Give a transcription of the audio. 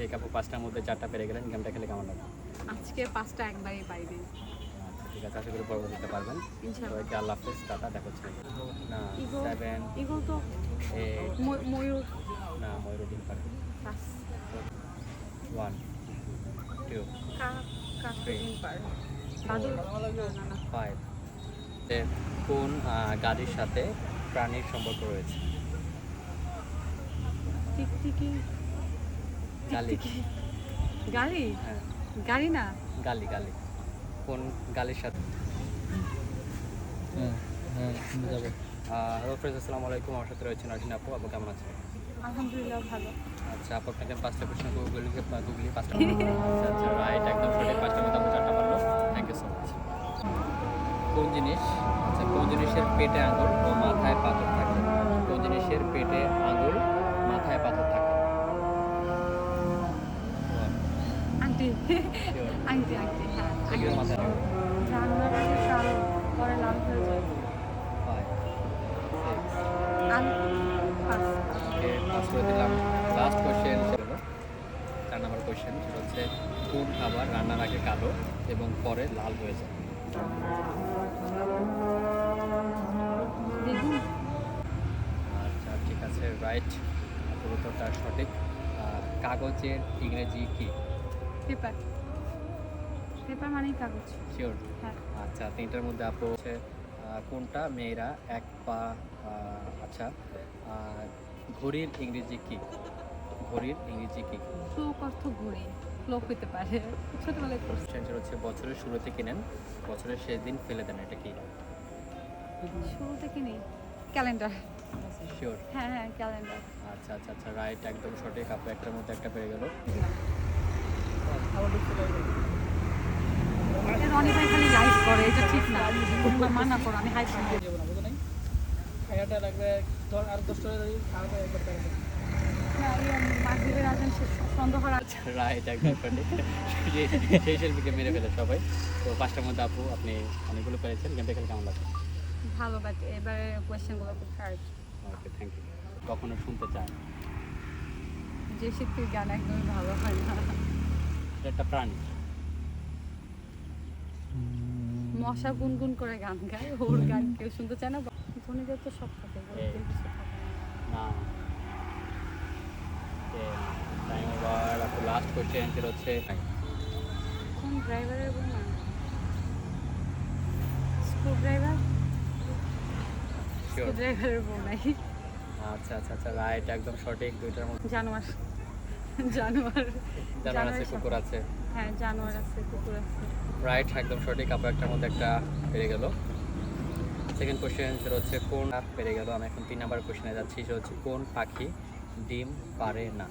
ঠিক আপু পাঁচটার মধ্যে চারটা পেরে গেলেন গেমটা খেলে কেমন লাগে আজকে পাঁচটা একবারই বাইরে আচ্ছা ঠিক আছে আশা করি পর্ব দিতে পারবেন। সবাইকে আল্লাহ হাফেজ টাটা দেখা হচ্ছে। না সেভেন ইগল তো ময়ূর। না ময়ূরুদ্দিন পারে ওয়ান টু ফাইভ কোন গাড়ির সাথে প্রাণীর সম্পর্ক রয়েছে? টিকটিকি। গালি। হ্যাঁ গাড়ি না? গালি গালি। কোন গালির সাথে? হ্যাঁ হ্যাঁ যাব। হ্যালো ফ্রেন্ডস আসসালামু আলাইকুম। আমার সাথে রয়েছেন আর্টিন আপু। আপু কেমন আছেন? আলহামদুলিল্লাহ ভালো। আচ্ছা আপু আপনাকে পাঁচটা প্রশ্ন গুগলি গুগলি পাঁচটা। আচ্ছা আচ্ছা রাইট একদম সঠিক পাঁচটার মধ্যে চারটা পারল। থ্যাংক ইউ সো মাচ কোন জিনিস আচ্ছা কোন জিনিসের পেটে আঙুল ও মাথায় পাথর থাকে? কোন জিনিসের পেটে আন্টি আন্টি আন্টি হ্যাঁ। সাল পরে লাল হয়ে যায়। লাস্ট কোশ্চেন ছিল চার নম্বর কোশ্চেন সেটা হচ্ছে কোন খাবার রান্নার আগে কালো এবং পরে লাল হয়ে যায়? আচ্ছা ঠিক আছে রাইট উত্তরটা সঠিক। কাগজের ইংরেজি কি? পেপার পেপার মানেই কাগজ। শিওর হ্যাঁ। আচ্ছা তিনটার মধ্যে আপু হচ্ছে কোনটা মেয়েরা এক পা আচ্ছা ঘড়ির ইংরেজি কি? ঘড়ির ইংরেজি কি? ক্লোক অর্থ ঘড়ি ক্লোক হইতে পারে। ছোটবেলায় করছি কোশ্চেনটা হচ্ছে বছরের শুরুতে কিনেন বছরের শেষ দিন ফেলে দেন এটা কি? শুরু থেকে নেই? ক্যালেন্ডার। শিওর হ্যাঁ হ্যাঁ ক্যালেন্ডার। আচ্ছা আচ্ছা আচ্ছা রাইট একদম সঠিক। আপু একটার মধ্যে একটা পেয়ে গেল। রনি ভাই খালি লাইভ করে এটা ঠিক না। মানা করো আমি হাই পাই যাব না বুঝো নাই? লাগবে ধর আর দশ টাকা খাওয়া একবার দেবো। রাইট একদম সেই- শিল্পীকে মেরে ফেলে সবাই। তো পাঁচটার মধ্যে আপু আপনি অনেকগুলো পেয়েছেন গেমটা খেলে কেমন লাগে ভালো বাট এবারে কোয়েশ্চেনগুলো খুব হার্ড ওকে থ্যাংক ইউ কখনো শুনতে চান? যে শিল্পীর গান একদমই ভালো হয় না। এটা একটা প্রাণী। মশা গুনগুন করে গান গায় ওর গান কেউ শুনতে চায় না ধনীদের তো সব থাকে না। টাইম ওভার লাস্ট হচ্ছে কোন ড্রাইভারের বল না স্ক্রু ড্রাইভার স্ক্রু ড্রাইভারের নাই আচ্ছা আচ্ছা আচ্ছা রাইট একদম সঠিক দুইটার মধ্যে। জানোয়ার। জানোয়ার জানোয়ার আছে কুকুর আছে। হ্যাঁ জানোয়ার আছে কুকুর আছে। রাইট একদম সঠিক আপু একটার মধ্যে একটা পেরে গেল। সেকেন্ড কোশ্চেন সেটা হচ্ছে কোন পেরে গেল? আমি এখন তিন নাম্বার কোশ্চেনে যাচ্ছি সেটা হচ্ছে কোন পাখি ডিম পারে না?